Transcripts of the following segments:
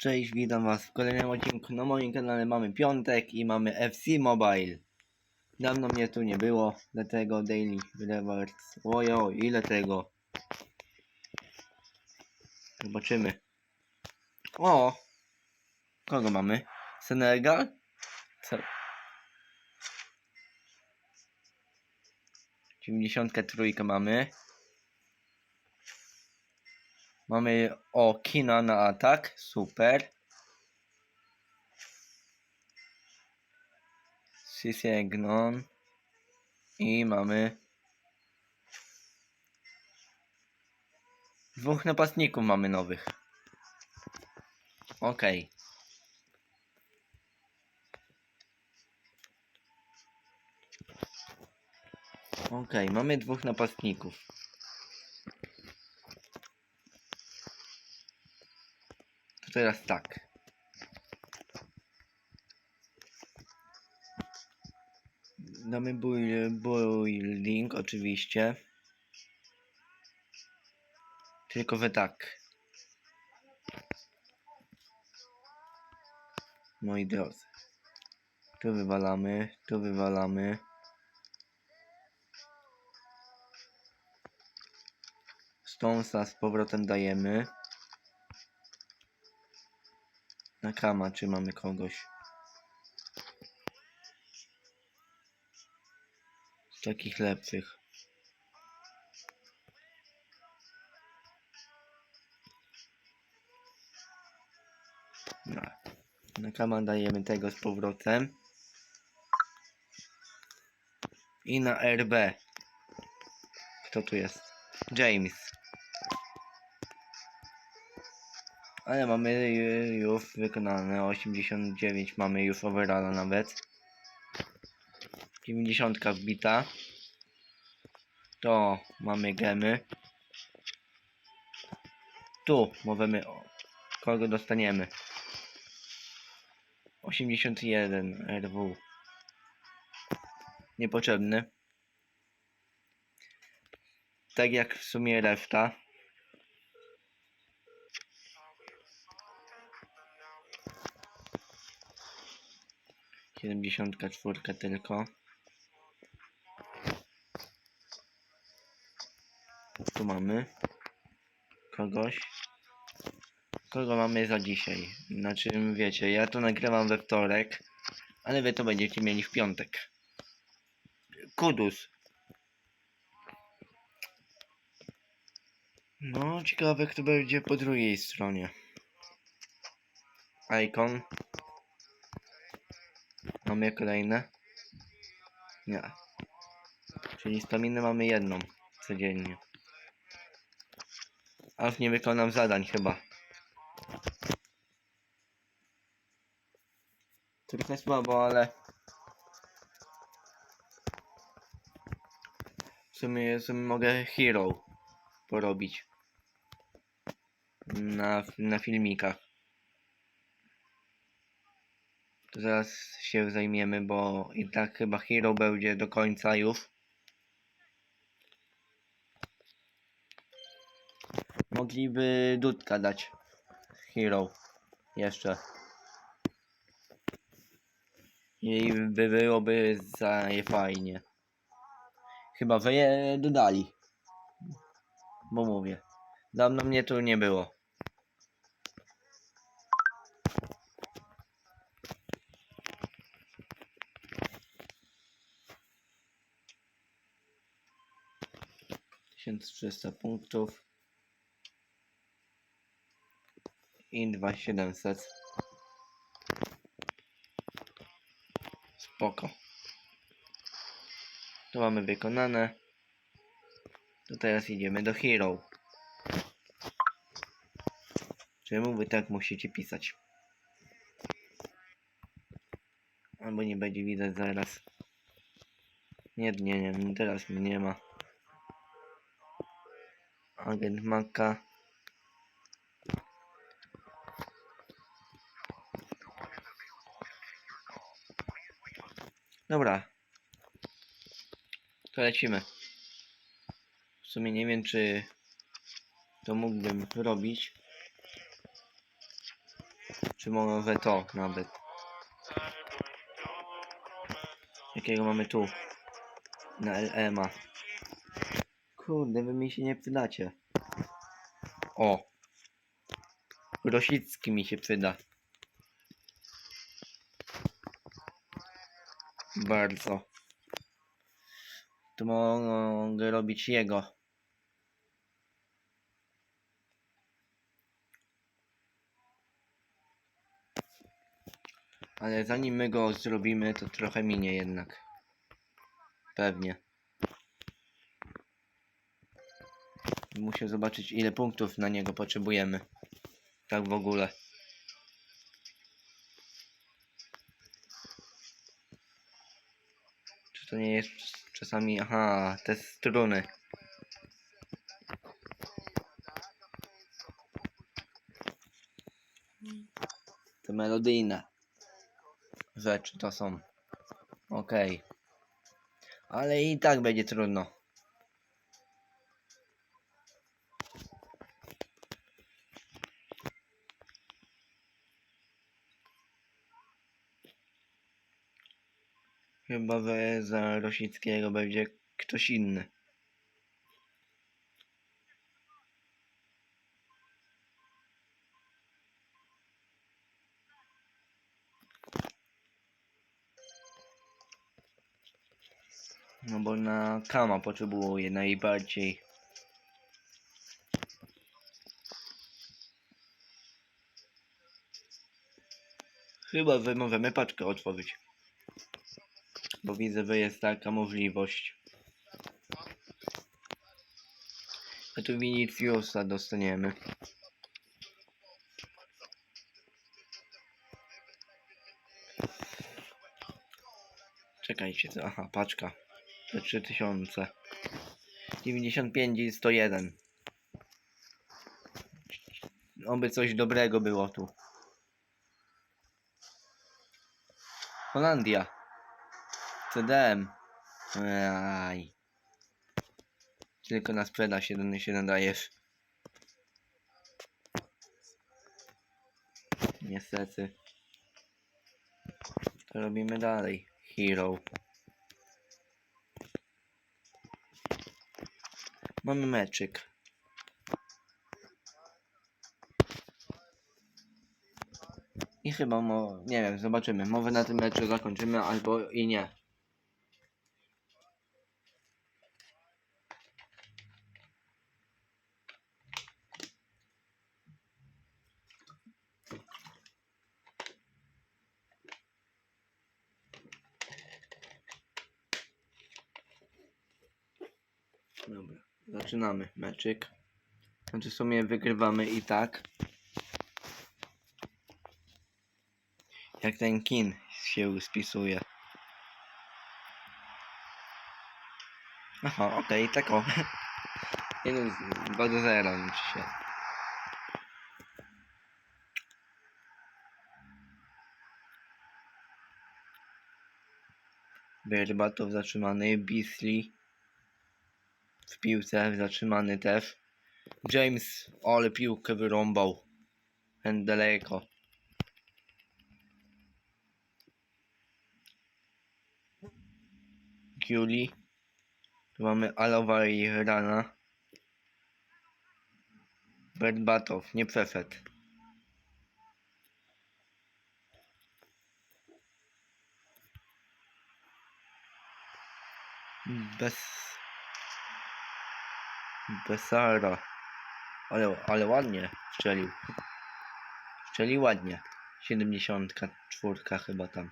Cześć, witam was w kolejnym odcinku. Na moim kanale mamy piątek i mamy FC Mobile. Dawno mnie tu nie było, dlatego Daily Rewards. Ojo, ile tego? Zobaczymy. O! Kogo mamy? Senegal? Co? 93 mamy. Mamy o kina na atak, super. Sisiegnon. I mamy dwóch napastników mamy nowych. Okej. Okej, mamy dwóch napastników. To teraz tak. Damy buil- building oczywiście. Tylko we tak. Moi drodzy. Tu wywalamy, tu wywalamy. Stonesa z powrotem dajemy. Na kama, czy mamy kogoś? Z takich lepszych. No. Na kama dajemy tego z powrotem. I na RB. Kto tu jest? James. Ale mamy ju- już wykonane 89 mamy już overalla nawet. 90 wbita. To mamy gemy. Tu możemy kogo dostaniemy? 81 RW Niepotrzebny. Tak jak w sumie reszta 74 tylko. Tu mamy kogoś. Kogo mamy za dzisiaj? Znaczy, wiecie, ja to nagrywam we wtorek, ale wy to będziecie mieli w piątek. Kudus. No, ciekawe kto będzie po drugiej stronie. Icon. Mamy kolejne? Nie. Czyli staminy mamy jedną codziennie. Aż nie wykonam zadań chyba. Trochę słabo, ale... W sumie, w sumie mogę hero porobić. Na, na filmikach. Zaraz się zajmiemy, bo i tak chyba Hero będzie do końca już. Mogliby Dudka dać. Hero. Jeszcze. I by byłoby za fajnie. Chyba wy je dodali. Bo mówię. Dawno mnie tu nie było. Tysiąc trzysta punktów. I dwa siedemset. Spoko. To mamy wykonane. To teraz idziemy do Hero. Czemu wy tak musicie pisać? Albo nie będzie widać zaraz. Nie, nie, nie, teraz mnie nie ma. Agent Maka. Dobra. To lecimy. W sumie nie wiem, czy to mógłbym robić. Czy może to nawet. Jakiego mamy tu? Na LMA. Kurde, wy mi się nie przydacie. O! Rosicki mi się przyda. Bardzo. To mogę robić jego. Ale zanim my go zrobimy, to trochę minie jednak. Pewnie. Muszę zobaczyć ile punktów na niego potrzebujemy. Tak w ogóle. Czy to nie jest czasami... Aha, te struny. Te melodyjne rzeczy to są. Okej. Ale i tak będzie trudno. Chyba że za Rosickiego będzie ktoś inny. No bo na Kama potrzebuje najbardziej. Chyba, że możemy paczkę otworzyć. Bo widzę, że jest taka możliwość. A tu Viniciusa dostaniemy. Czekajcie, co? Aha, paczka. To 3000. 95 i 101. Oby coś dobrego było tu. Holandia. CDM. Aj. Tylko na sprzedaż się, się nadajesz. Niestety. To robimy dalej. Hero. Mamy meczyk. I chyba, mo nie wiem, zobaczymy. Może na tym meczu zakończymy, albo i nie. Dobra, zaczynamy meczyk. Znaczy w sumie wygrywamy i tak. Jak ten kin się spisuje. Aha, okej, tak o. 1 2 do 0 liczy się. Berbatow zatrzymany, Beasley w piłce zatrzymany też. James, ale piłkę wyrąbał. Ten daleko. Giuli. Tu mamy Alowa i Rana. Berbatow, nie przeszedł. Bez... Besara. Ale, ale ładnie strzelił. Strzelił ładnie. 74 chyba tam.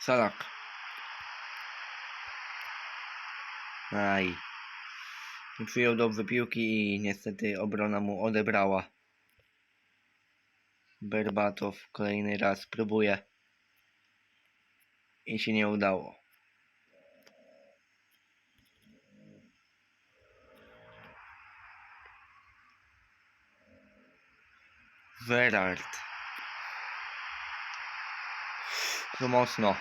Salak. Aj. Przyjął dobrze piłki i niestety obrona mu odebrała. Berbatow kolejny raz próbuje i się nie udało. Gerard. To mocno.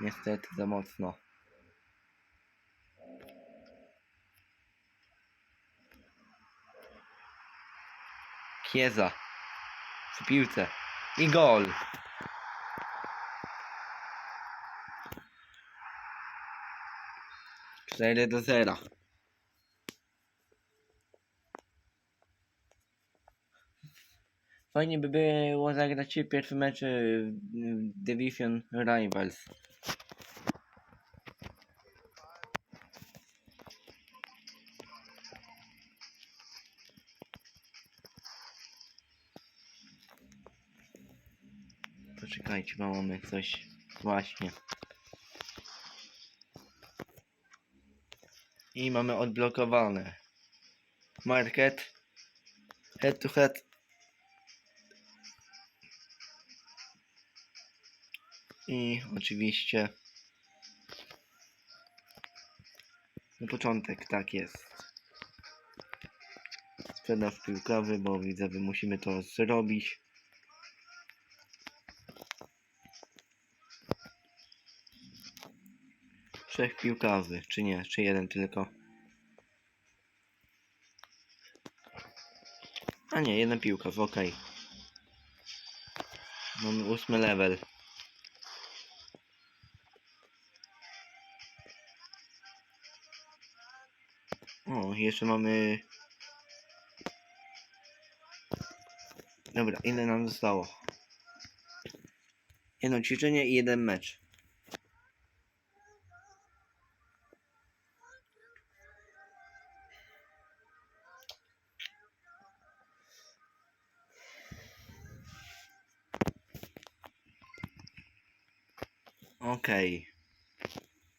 Niestety za mocno. Kieza. Przy piłce. I gol. Cztery do zera. Fajnie by było zagrać pierwszy mecz w Division Rivals. Poczekajcie, bo mamy coś właśnie. I mamy odblokowane. Market. Head to head. I oczywiście na początek tak jest. Sprzedaż piłkowy, bo widzę, że musimy to zrobić. Trzech piłkarzy, czy nie, czy jeden tylko. A nie, jeden piłkarz, okej. Mamy ósmy level. O, jeszcze mamy... Dobra, ile nam zostało? Jedno ćwiczenie i jeden mecz. Okej.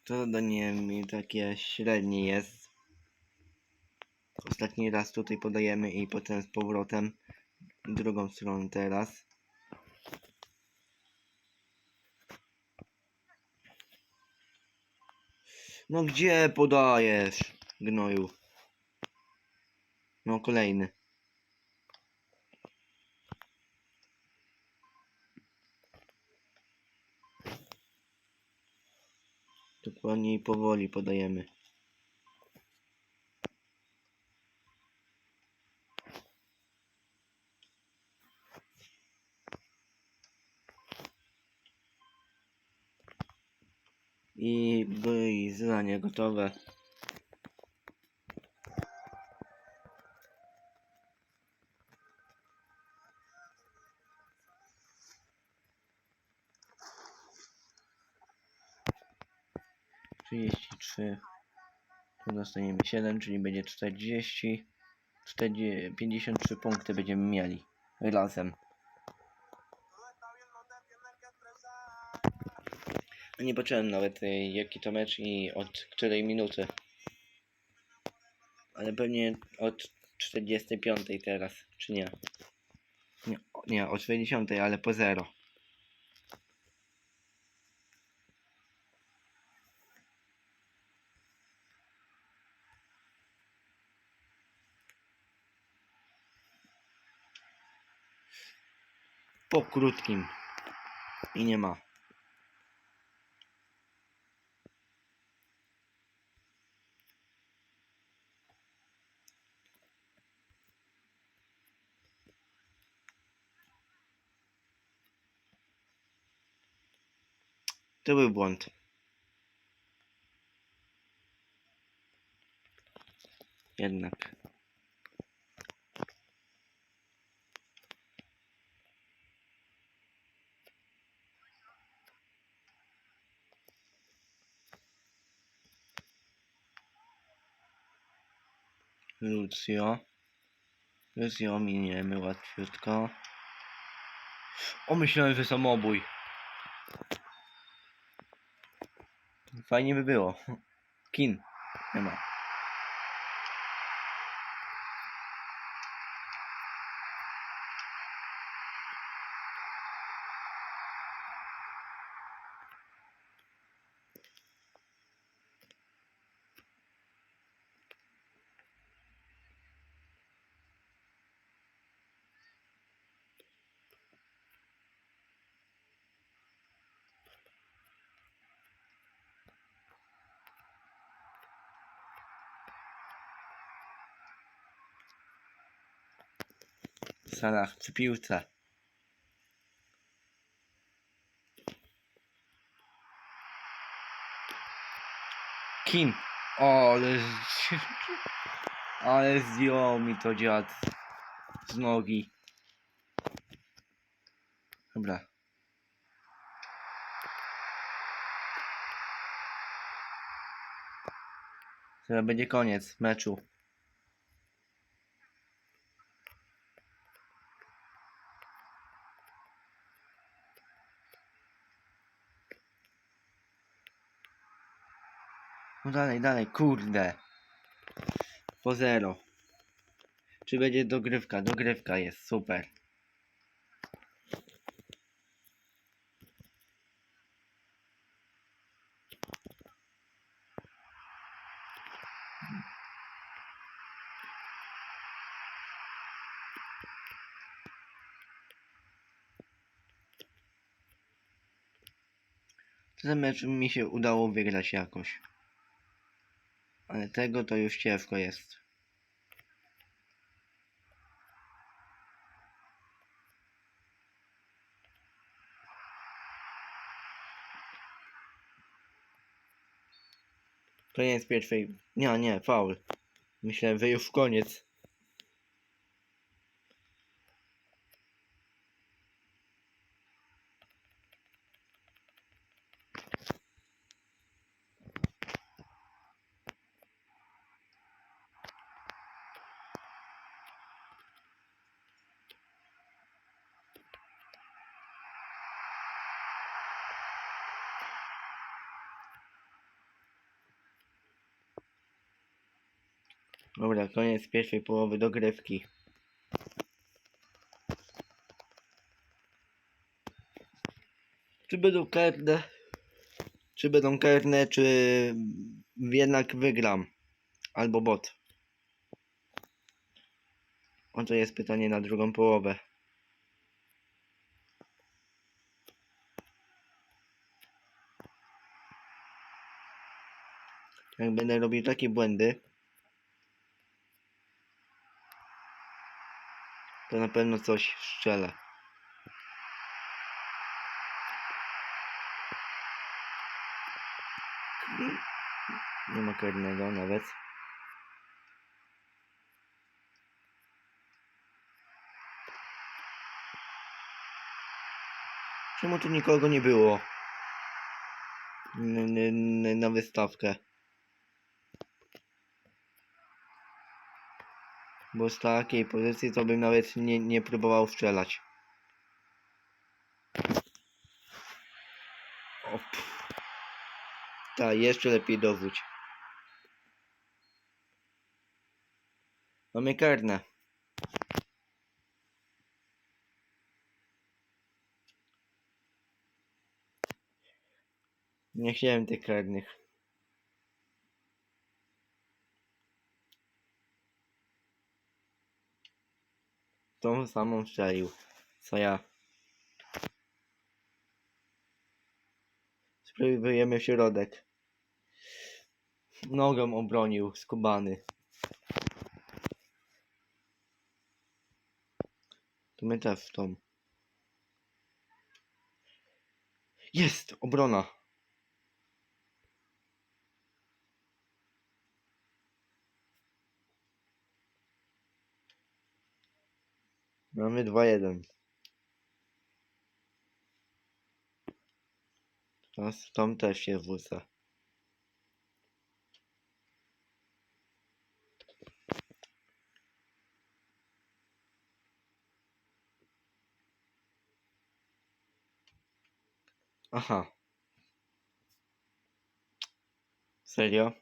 To zadanie mi takie średnie jest. Ostatni raz tutaj podajemy i potem z powrotem drugą stronę teraz. No gdzie podajesz, gnoju? No kolejny. Powoli podajemy. I były zadanie gotowe. Tu dostaniemy siedem, czyli będzie czterdzieści. 40, 53 punkty będziemy mieli razem. Nie patrzyłem nawet y, jaki to mecz i od której minuty. Ale pewnie od 45 teraz, czy nie? Nie, nie od 40, ale po 0. Po krótkim. I nie ma. To był błąd. Jednak. Lucio. Lucio miniemy łatwiutko. O, myślałem, że samobój. Fajnie by było. Kin. Nie ma. Salah przy piłce. Kim? O, ale... Ale zdjął mi to dziad z nogi. Dobra. Teraz będzie koniec meczu. Dalej, dalej, kurde. Po zero. Czy będzie dogrywka? Dogrywka jest, super. Ten mecz mi się udało wygrać jakoś. Ale tego to już ciężko jest. Koniec pierwszej. Nie, nie, faul. Myślę, że już koniec. Dobra, koniec pierwszej połowy dogrywki. Czy będą karne? Czy będą karne, czy jednak wygram? Albo bot? Oto jest pytanie na drugą połowę. Jak będę robił takie błędy, to na pewno coś strzelę. Nie ma karnego nawet. Czemu tu nikogo nie było? Na wystawkę. Bo z takiej pozycji to bym nawet nie, nie próbował strzelać. O, pff. Tak, jeszcze lepiej dowódź. Mamy karne. Nie chciałem tych karnych. Tą samą strzelił, co ja. Spróbujemy środek. Nogą obronił skubany. To my też w tą. Jest! Obrona! Mamy 2-1. Teraz w tą też się wrócę. Aha. Serio?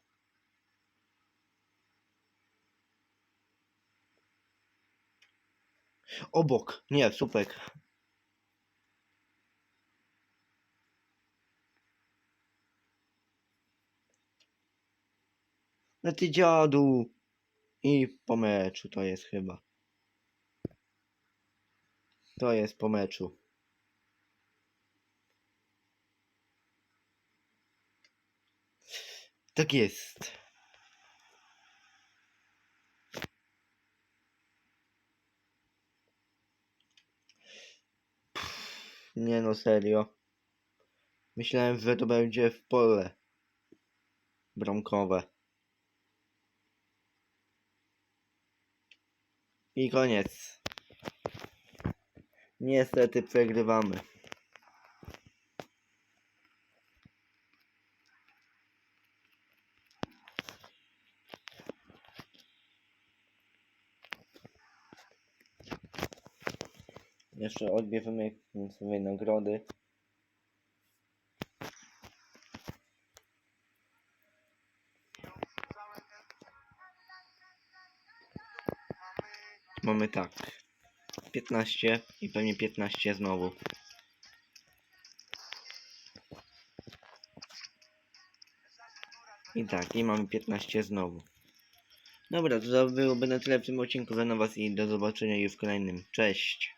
Obok. Nie, słupek. No ty dziadu. I po meczu to jest chyba. To jest po meczu. Tak jest. Nie no, serio. Myślałem, że to będzie w pole bramkowe. I koniec. Niestety przegrywamy. Jeszcze odbierzemy sobie nagrody. Mamy tak. 15 i pewnie 15 znowu. I tak, i mamy 15 znowu. Dobra, to byłoby na tyle w tym odcinku. Za was i do zobaczenia już w kolejnym. Cześć!